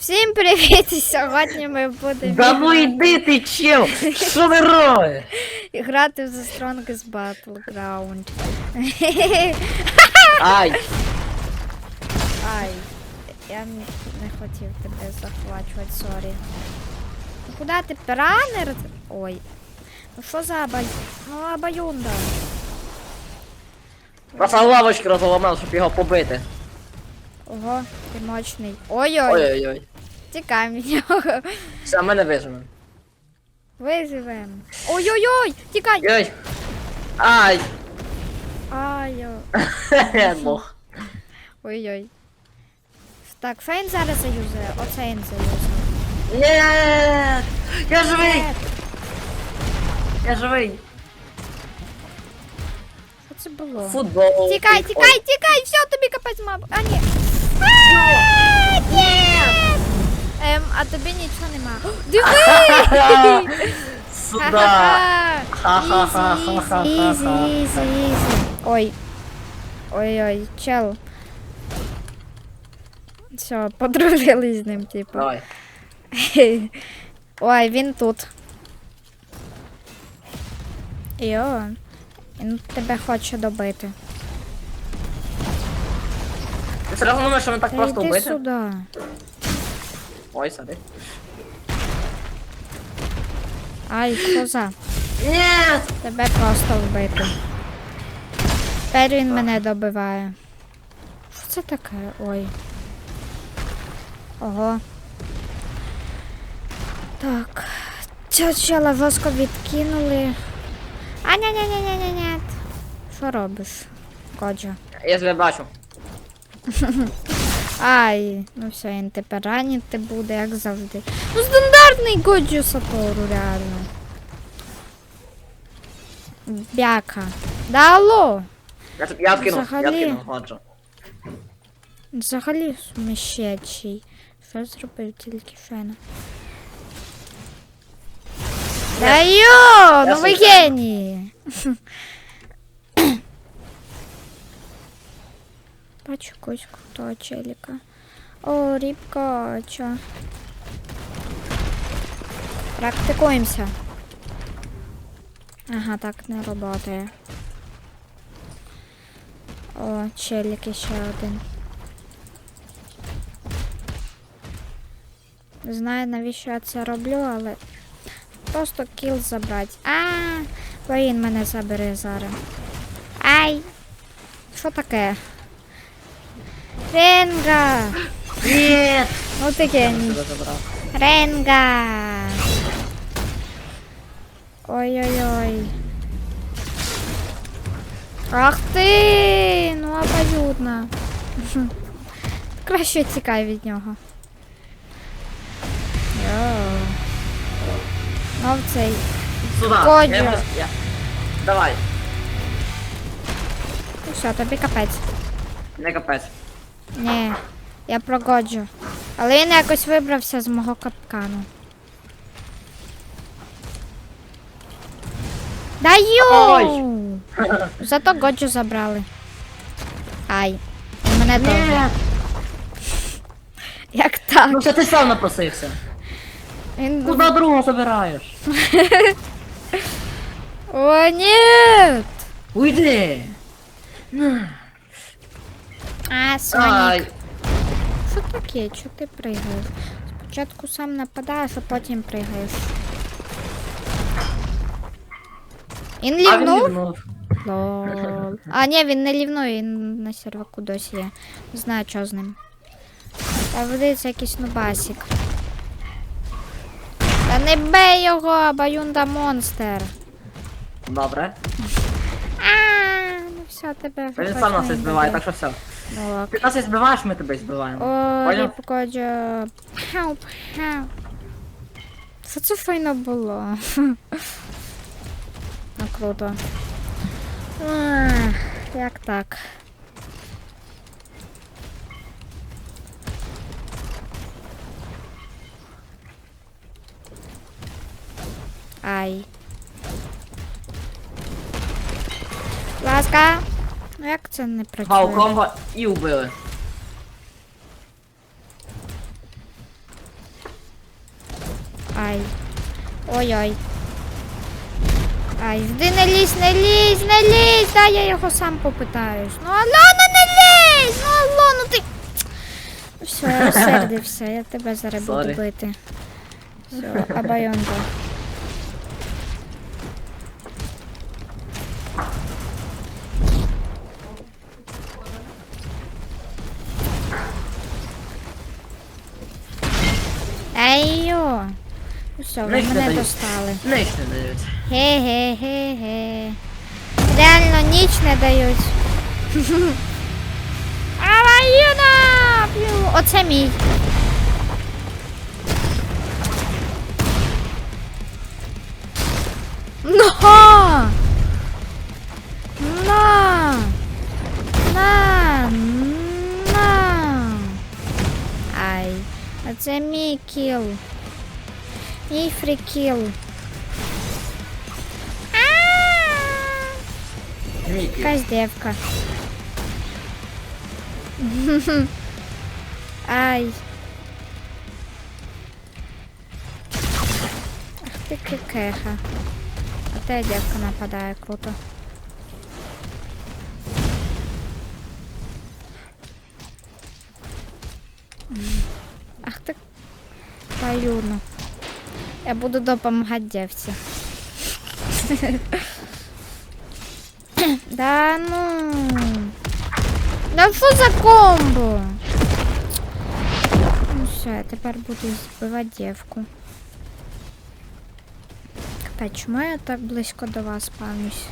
Всім привіт! І сьогодні ми будемо Да ну йди ти, чел! Що ви робиш? грати в The Strongest Battleground. Ай! Ай, я не хотів тебе захвачувати, сорі. Ну куди ти піранер? Ой. Ну що за абай... Ну абаюнда. Просто лавочки розламав, щоб його побити. Ого, ти мощний. Ой-ой, Ой-ой-ой. тікаємо від нього. Все, мене вижимо. Виживемо. Ой-ой-ой, тікай! Ой. Ай! Ай-ой. Бог. Ой-ой. Так, Фейн зараз заюзає. Оце він заюзає. Ні! Я живий! Я живий! Що це було? Футбол. Тікай, тікай, тікай, все, тобі капець мав. А, ні. Ем, а тобі нічого нема. Диви! Сюда! Ха-ха-ха. Ізі, ізі, ізі, ізі. Ой. Ой-ой, чел. Все, подружились з ним, типу. Давай. Ой, він тут. Йо. Він тебе хоче добити. Ти серйозно думаєш, що він так просто йди вбити? сюди. Ой, сади. Ай, коза. Ні! Тебе просто вбити. Тепер він мене добиває. Що це таке? Ой. Ого. Так. Цього чела жорстко відкинули. А ня ня ня ня ня ня Що робиш, Коджо? Я тебе бачу. Ай, ну все, він тепер ранити буде, як завжди. Ну стандартний Годжо Сатору, реально. Бяка. Да алло! Я, тобі- я откинув, я откинув, Годжо. Взагалі суміщечий. Що зробив тільки фена? Да йо, ну ви генії. Бачу якогось крутого челіка. О, рібка, чо? Практикуємося. Ага, так не працює. О, челік ще один. Не знаю, навіщо я це роблю, але просто кіл забрати. А, він мене забере зараз. Ай! Що таке? Ренга! Ні! Ну геній. Ренга! Ой-ой-ой. Ах ти! Ну обоюдно. Краще тікай від нього. Йоу. Ну в цей. Сюда. Годжо. Я- Давай. Ну все, тобі капець. Не капець. Ні, я прогоджу. Але він якось вибрався з мого капкану. Да! Зато Годжу забрали. Ай. і Мене теж. Як так? Ну це ти сам напросився. Він... Куда другого забираєш? О, ні! Уйди! А, Сонік. Що таке? Чого ти пригаєш? Спочатку сам нападаєш, а потім пригаєш. Він А він лівнув? лівнув. Лол. А, ні, він не лівнує, він на серваку досі є. Не знаю, що з ним. Та видається якийсь нубасик. Та не бей його, баюнда монстр. Добре. А, ну все, тебе Він сам нас не збиває, так що все. Ок. Ти нас і збиваєш, ми тебе збиваємо. О, Поняв? ріпкоджо. Пхау, пхау. Що це файно було? Ну круто. Ах, Як так? Ай. Ласка. Ну як це не працює? Вау, комбо і убили. Ай. Ой-ой. Ай, жди, не лізь, не лізь, не лізь, дай я його сам попитаюсь. Ну алло, ну не лізь! Ну алло, ну ти. Все, я розсердився, я тебе зараз буду бити. Все, абайонда. Все, ви Нижче мене дають. достали. Не дають. Ге-ге-ге-ге. Реально ніч не дають. Аваюна! П'ю. Оце мій. На! На! На! На! Ай. А це мій кіл. Фрікіл. Мікі. Якась девка. Ай. Ах ти кекеха. А те девка нападає круто. Ах ти паюну. Я буду допомагати девці. Да ну. Да що за комбо? Ну все, я тепер буду збивати дівку. Капець, чому я так близько до вас пам'ять?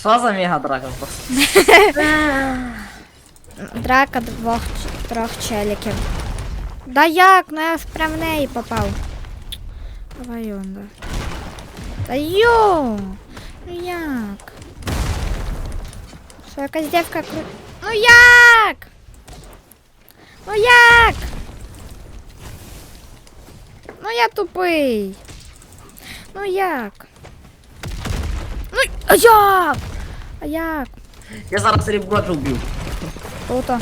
Що за мега дракон просто? Драка двох трьох челіків. Да як? Ну я ж прям в неї попав. Давай он, да. Та йо! Ну як? Що якась дівка кру... Ну як? Ну як? Ну я тупий. Ну як? Ну й- а як? А як? Я зараз рібгоджу вбив. Круто.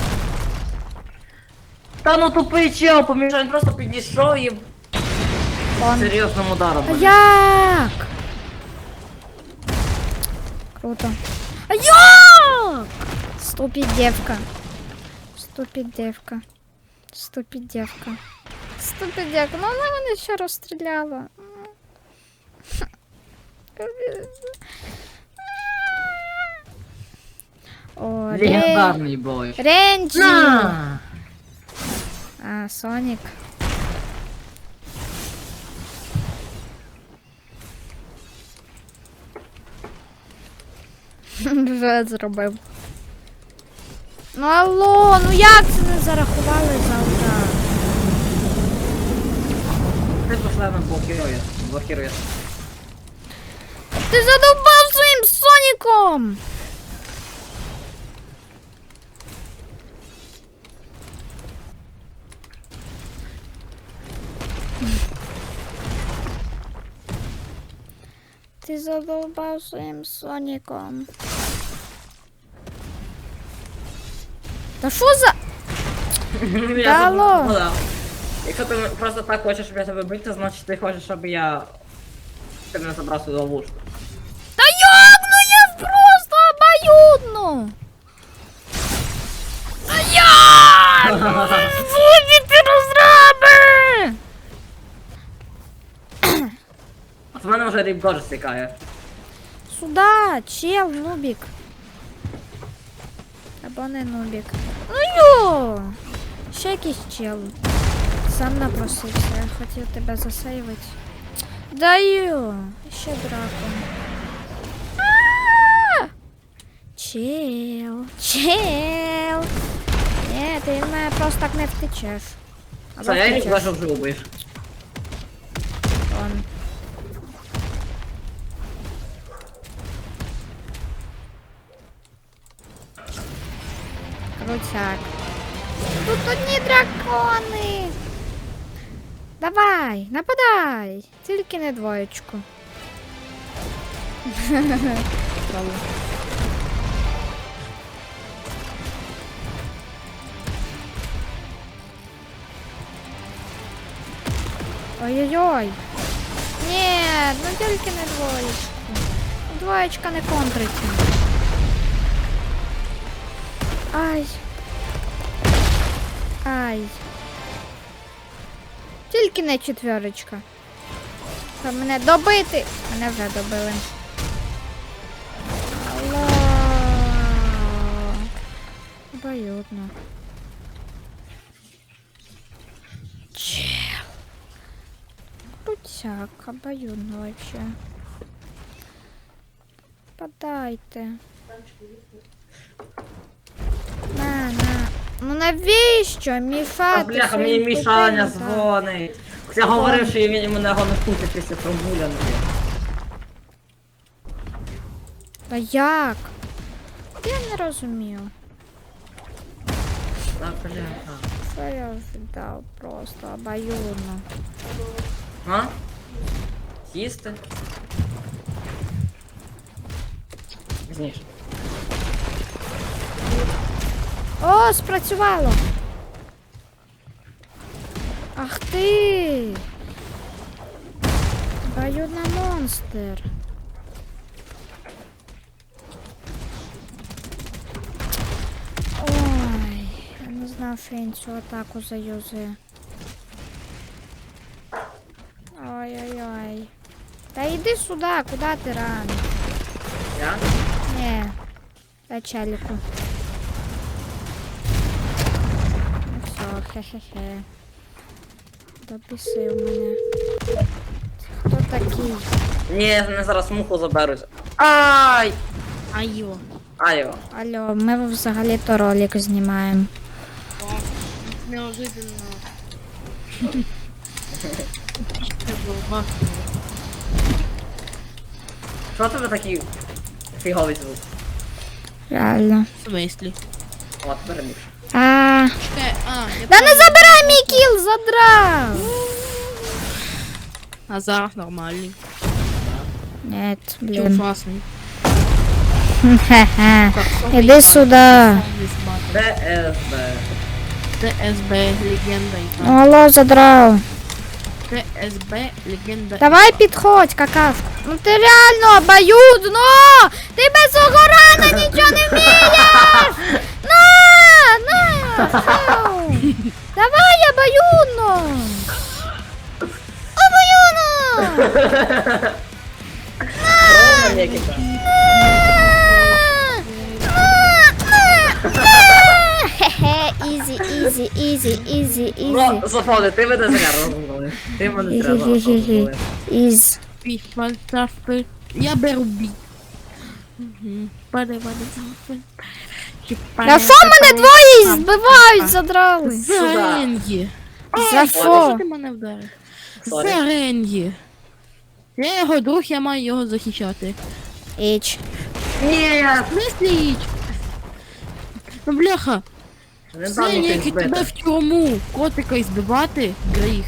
Та ну тупий чел, помішав, він просто підійшов і Вон. серйозним ударом. А мене. як? Круто. А як? Ступить девка. Ступить девка. Ступить девка. Ступить девка. Ну вона мене ще розстріляла. О, Ре... Легендарний бой. Ренджі! На! А, Сонік. Вже зробив. Ну алло, ну як це не зарахували за удар? Ти пішла на блокірує. Блокірує. Ти задовбав своїм Соніком! Ти задовбав своїм Соніком. Та що за... Я Та забув, алло. ну да. Якщо ти просто так хочеш, щоб я тебе бити, значить ти хочеш, щоб я тебе забрав свою ловушку. Та як? Ну я просто обоюдно! Та як? Вже рібгодж стікає. Сюда, чел, нубік. Або не нубік. Ну йо! Ще якийсь чел. Сам напросився, я хотів тебе засейвити. Даю! Ще дракон. Чел, чел. Ні, ти мене просто так не втечеш. Все, я рібгоджу вже убив. Крутяк. Тут одні дракони. Давай, нападай. Тільки не двоєчку. Ой-ой-ой. Ні, ну тільки не двоєчка. Двоєчка не контриться. Ай. Ай. Тільки не четверочка. Та мене добити. Мене вже добили. Алло. Чел. Крутяк, обоюдно вообще. Подайте. Ну навіщо мішати? А бляха, мені своїм Мішаня тупим, так? дзвонить. Я говорив, що він мене його не пустить після прогулянки. Та як? Я не розумію. Та бляха. Що я віддав просто обоюдно. А? Їсти? Пізніше. О, спрацювало. Ах ти. Обоюдно монстр. Ой, я не знав, що він цю атаку заюзує. Ой-ой-ой. Та йди сюди, куди ти рано? Я? Ні. Дай челіку. Хе-хе-хе. Дописив мене. Хто такий? Ні, мене зараз муху заберуть. Ай! Айо. Ай його. Алло, ми взагалі-то ролик знімаємо. Неожиданно. Що тебе такий фіговий звук? Реально. В смислі? От, переміг. А, Чекай, а, я да не забирай мій кіл, задрав! А зараз нормальний. Нет, Чи блін. ужасний. Хе-хе. Так, що Іди сюди. ДСБ. ТСБ легенда і так. Алло, задрав. ТСБ легенда. Давай підходь, какашку. Ну ти реально обоюдно! Ти без охорони нічого не вмієш! На! На! Фу. Давай обоюдно! Обоюдно! Ровно некіка. Хе-хе, ізі, ізі, ізі, ізі, Ну, ізі. заходи, ти мене зря розуміли. Ти мене зря розуміли. Із. Пі- фальсафи. На що мене двоє збивають, задрали? Зеренгі. За Що що? ти мене вдарив? Сорі. Зеренгі. Я його друг, я маю його захищати. Іч. Ні, Не слідь. Ну бляха, не все дам які тебе в тюрму котика і збивати гріх.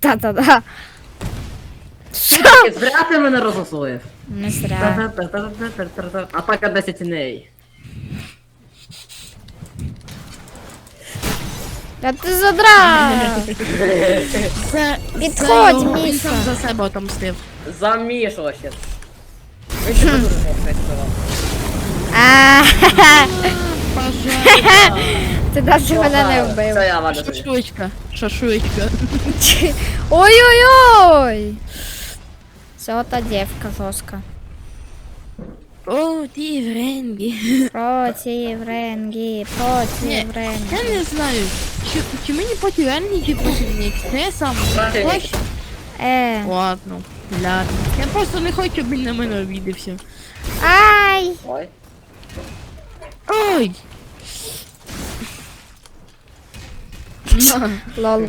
Та-та-та. Зря ти мене розосуєш. Не зря. Та-та-та-та-та-та-та-та. Атака 10 тіней. Та ти задрав. Це, Підходь, це його- Він Міша. сам за себе отомстив. Замішало ще. Він тебе дуже мовчать сказав. А, Пожалуйста. Ти навіть мене не вбив. Це я ладно тобі. Шашуечка. Шашуечка. Ой-ой-ой. Це ота дівка жорстка. О, ті вренгі. Проти Вренгі, проти Ні, Вренгі. Я не знаю, чи, чи мені проти вренгі, чи проти них. Це сам. Проти Е, Ладно, ладно. Я просто не хочу, щоб він на мене обідався. ай! Ой. Ой! На. Лол.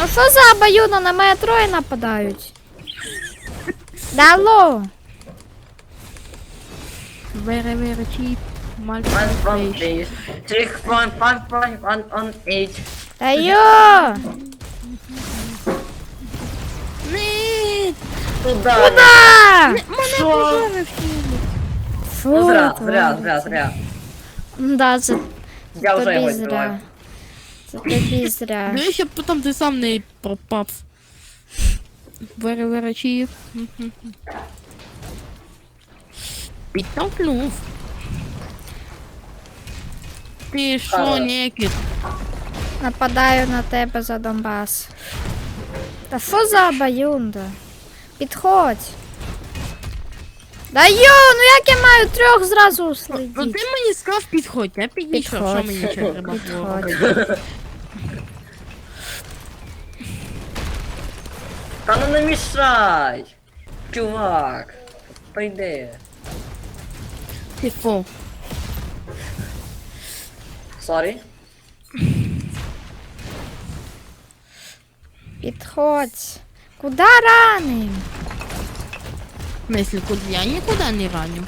Ну що за обоюдно, на мене троє нападають. Дало. Very, very cheap. One from Multiple please. Six one five five one on eight. Та йо! Ні! Туда. Куда? Мене Що? пожарив Фу, Ну, зря, тварь. зря, зря, зря. Да, це Я вже тобі його зря. збиваю. Це тобі зря. Ну, щоб потім ти сам не пропав. Переверачів. Підтолкнув. Ти що, Хорош. Нікіт? Нападаю на тебе за Донбас. Та що за обаюнда? Підходь. Да йо, ну як я маю трьох зразу Ну слідити? ти мені сказав підходь, я підійшов, що мені ще треба було робити? Та ну не мішай! Чувак! Прийди. Ти фу. Сорі. Підходь. Куда раним? В смысле, куди? Я нікуди не раню.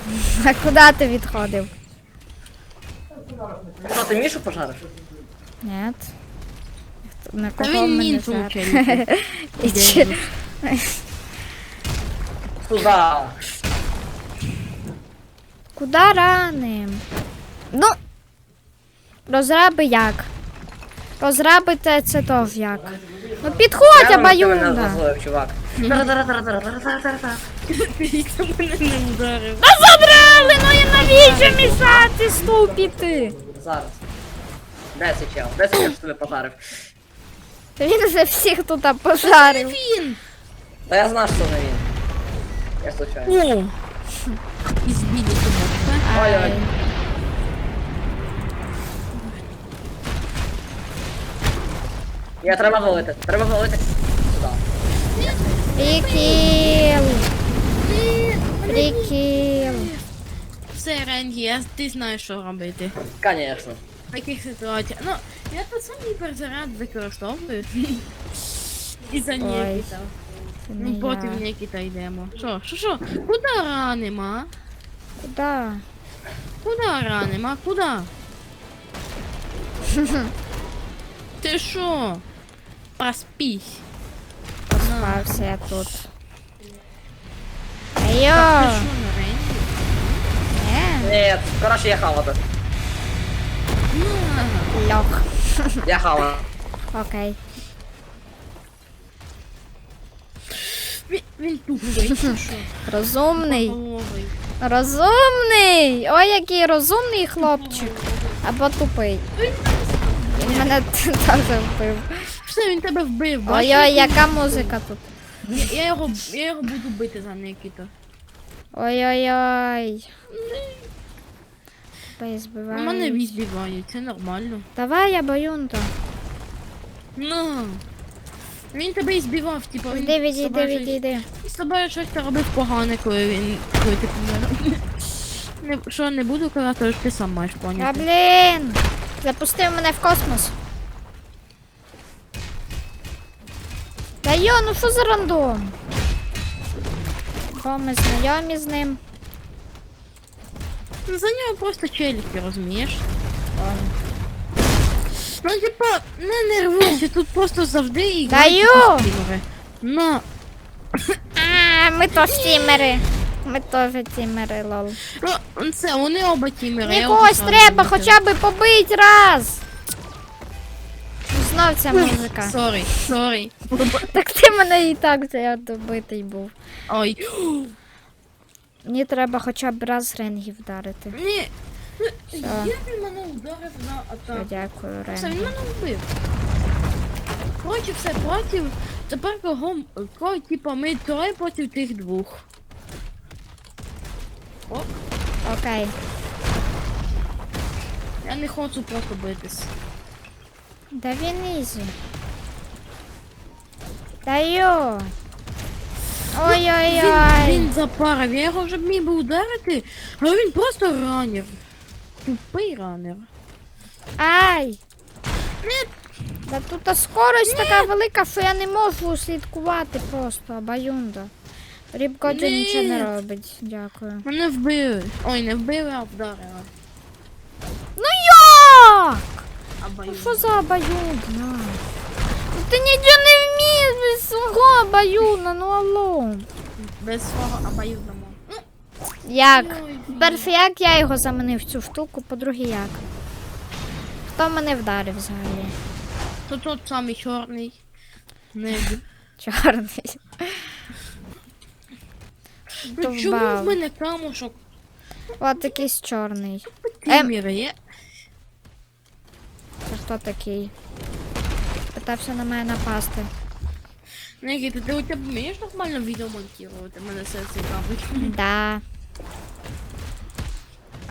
А куди ти відходив? Що, ти Мішу пожариш? Нет. На Та кого він мене нінцю жар? вчить. І чи- Туда. Куда раним? Ну. Розраби як? Розрабите це то як? Ну підходь, абаюнда. чувак. Та забрали, ну і навіщо мішати ступіти? Зараз. Де цей чел? Де цей чел, що тебе пожарив? Він вже всіх тут пожарив. Він! Та я знав, що не він. Я случайно. О! Тебе. Ой-ой. Я треба валити. Треба валити. Сюди. Прикіл. Прикіл. Все, Ренгі, я, ти знаєш, що робити. Конечно. В таких ситуаціях. Ну, я тут сам гіперзаряд використовую. І за Ой. Нікіта. Ну, не потім. Нікіта йдемо. Що, що, що? Куди ранимо, а? Куда? Куди ранимо, а? Куди? Ти що? Проспись. Пався я тут. Ти Айо! що, на Ренгі? Ні, Ні, коротше, я хавати. На. льох. Я хава. Окей. Він, він тупий, чи що? Розумний. Головий. Розумний! Ой, який розумний хлопчик. Або тупий. Він мене теж вбив. Все, він тебе вбив. Ой-ой, яка музика тут. Я, його, я його буду бити за Нікіта. Ой-ой-ой. У мене віз бівають, це нормально. Давай я баюнто. Ну. Він тебе і збивав, типу, він Іди, з відійди, тобою щось- відійди. з тобою щось ти робив погане, коли він коли ти помер. Не, що не буду казати, але ж ти сам маєш Та поняти. блін! Запустив мене в космос. Та йо, ну що за рандом? Бо ми знайомі з ним. Ну, За нього просто челюсті, розумієш? Ну, типа, не нервуйся, тут просто завжди і йо! Ну, А, ми то тімери. Ми теж тімери, лол. ну, це, вони оба тімери. Якогось треба хоча б побить раз. Ну, Знов ця музика. Сорі, сорі. Так ти мене і так вже добитий був. Ой. Мені треба хоча б раз ренгі вдарити. Ні. Ну, Все. Як він мене ударив на Все, атаку? дякую, Все, він мене вбив. Коротше, все, проти. Тепер кого, кого, типа, ми троє проти тих двох. О, Окей. я не хочу просто битись. Да він ізі. Та йо. Він, Ой-ой-ой. він запарив, я його вже б міг би ударити, але він просто ранер. Тупий ранер. Ай. Да тут скорость така велика, що я не можу слідкувати просто, баюнда. Рібкоджа Ні. нічого не робить. Дякую. Мене вбили. Ой, не вбили, а вдарили. Ну як? Ну що за баюна? Ну ти нічого не вмієш без свого баюна, ну алло. Без свого обоюдного. Ну, Як? Перше, як я його заманив цю штуку, по-друге, як? Хто мене вдарив взагалі? То тот самий чорний. Небі. Чорний. Ну чому в мене камушок? От якийсь чорний. Ем. Є? Це хто такий? Питався на мене напасти. Негі, ти у тебе вмієш нормально відео монтувати? Мене все цікавить. Да.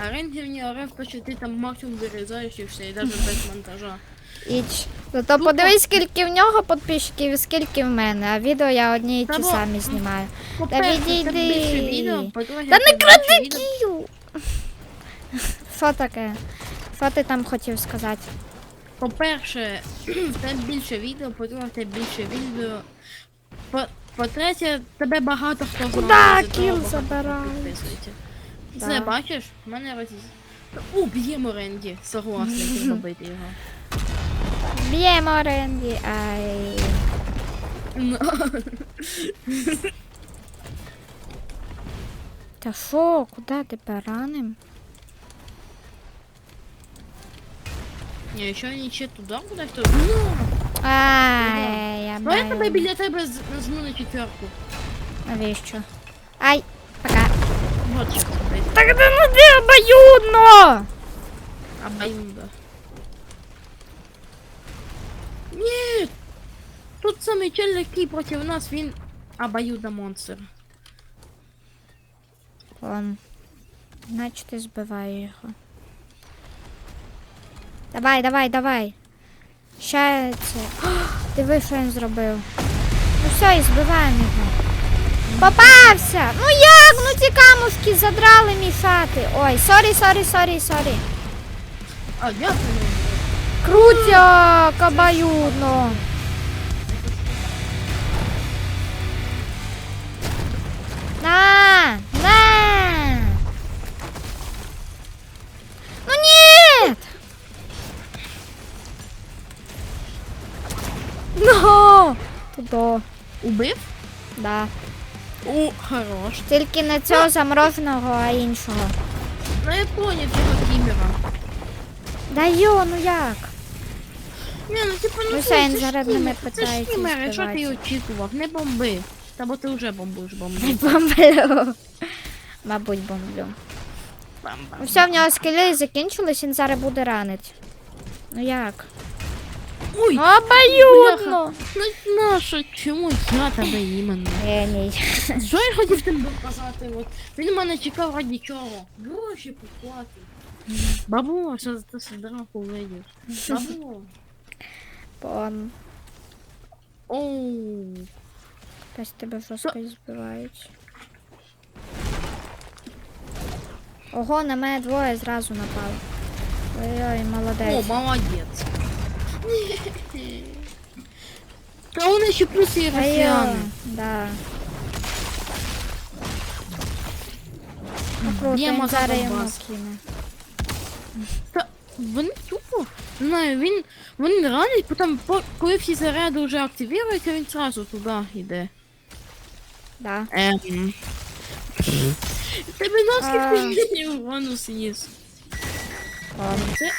А рентгені РФ, то що ти там максимум вирізаєш і все, і навіть без монтажа. Іч. Зато подивись, скільки в нього підписчиків і скільки в мене, а відео я одні і Та ті бо- самі знімаю. По-перше, це відійди. відео, по-друге, Та не більше кради відео. кію! Що таке? Що ти там хотів сказати? По-перше, в тебе більше відео, по-друге, в тебе більше відео. По- По-третє, тебе багато хто Куда знає. за кіл забирають? Це бачиш? В мене роз... Уб'ємо Ренді, согласний зробити його. Б'ємо Ренді, ай. Ну, Та що, куди тебе раним? Ні, що вони ще туди кудись то. Ну, Ай, я ну я тебе баю. біля тебе з- нажму на четверку. Навіщо? Ай, пока. Вот що зробити. Так це ну де обоюдно! Обоюдо. Ні! Тут самий чел, який проти нас, він обоюдо монстр. Он. Значить, ти збиваю його. Давай, давай, давай. Ще це. О, диви, що він зробив. Ну все, і збиваємо його. Попався! Ну як? Ну ці камушки задрали мішати. Ой, сорі, сорі, сорі, сорі. А, дякую. Крутяк, обоюдно. На. Ну. Убив? Да. О, хорош. Тільки не цього замороженого, а іншого. Ну я понял цього кімера. Да йо, ну як? Ні, ну типу, ну Ну, Сен ж зараз на мене Це ж питається що ти збивати. очікував? Не бомби. Та бо ти вже бомбуєш бомби. Бомблю. Мабуть, бомблю. Бам-бам. Ну все, в нього скіли закінчились, він зараз буде ранить. Ну як? Ой, обоюдно. ну наша, чому я тебе іменно? Що я хотів тим показати? От, він мене чекав раді чого? Гроші поплати. Бабу, що ти драку вийдеш? Бабу. Пон. Оу. Хтось тебе жорстко збивають. Ого, на мене двоє зразу напали. Ой-ой, О, молодець. Молодець. Та вони ще плюс і Ай-йо. Да. Йому Донбас. кине. Та вони тупо. Не знаю, він, він ранить, потім, по- коли всі заряди вже активуються, він зразу туди йде. Да. Ем. Тебе А. наскільки урону сніс. Пон. Це...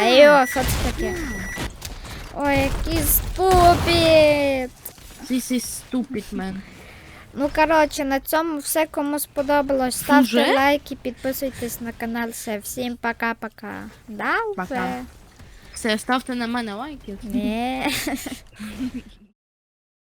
Айо, що це таке? Ой, який ступід! This is stupid, man. Ну, коротше, на цьому все. Кому сподобалось, ставте Уже? лайки, підписуйтесь на канал. Все, всім пока-пока. Да, Пока. Все, ставте на мене лайки. Ні.